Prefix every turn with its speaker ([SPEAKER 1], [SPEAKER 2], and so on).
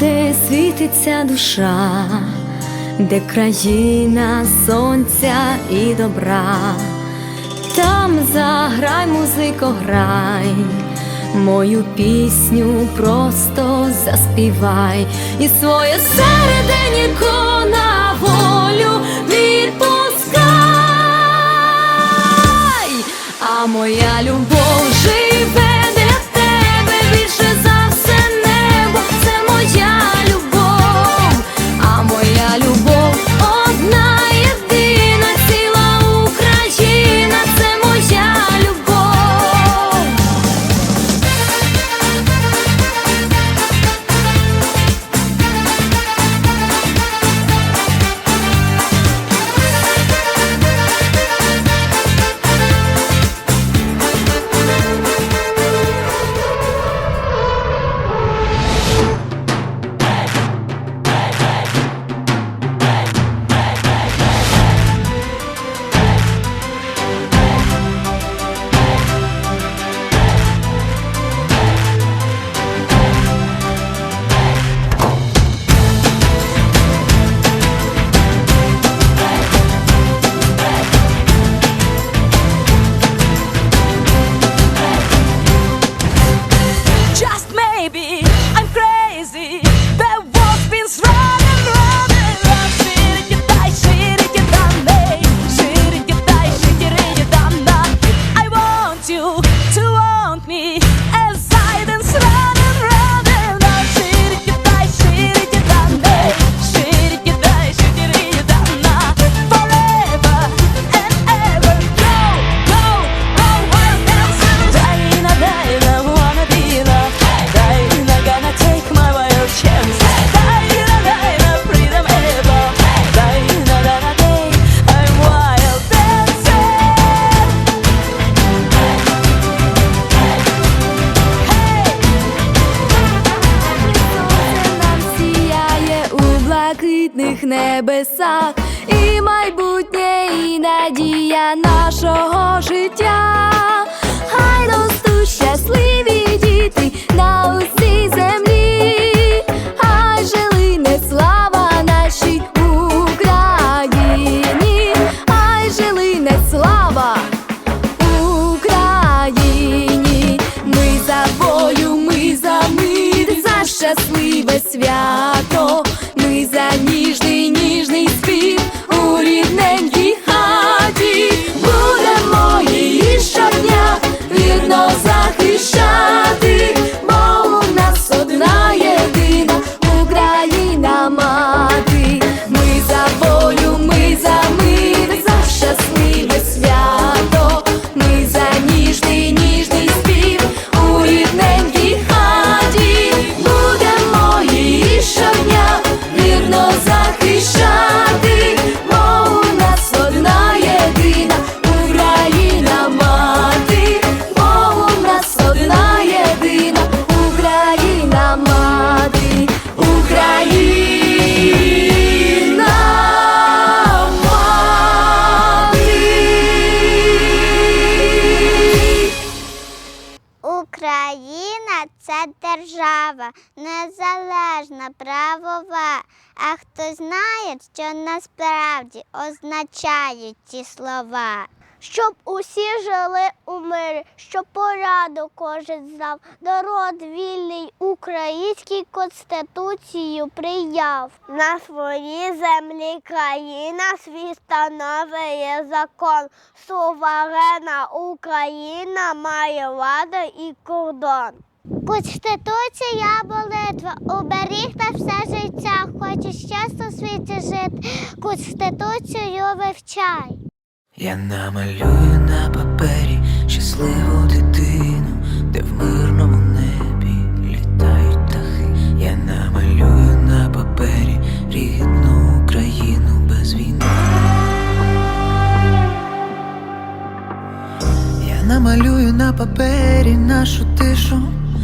[SPEAKER 1] де світиться душа, де країна сонця і добра, там заграй, музико, грай, мою пісню просто заспівай. І своє середенько на волю відпускай, а моя любов живе небесах, і майбутнє, і надія нашого життя.
[SPEAKER 2] Держава, незалежна, правова. А хто знає, що насправді означають ці слова? Щоб усі жили у мирі, щоб пораду кожен знав, народ вільний український конституцію прияв. На своїй землі країна свій становить закон. Суверенна Україна має владу і кордон. Конституція молитва, оберіг на все життя. Хочеш щастя у світі жити, Конституцію вивчай.
[SPEAKER 3] Я намалюю на папері щасливу дитину, де в мирному небі літають птахи. Я намалюю на папері рідну Україну без війни. Я намалюю на папері нашу тишу.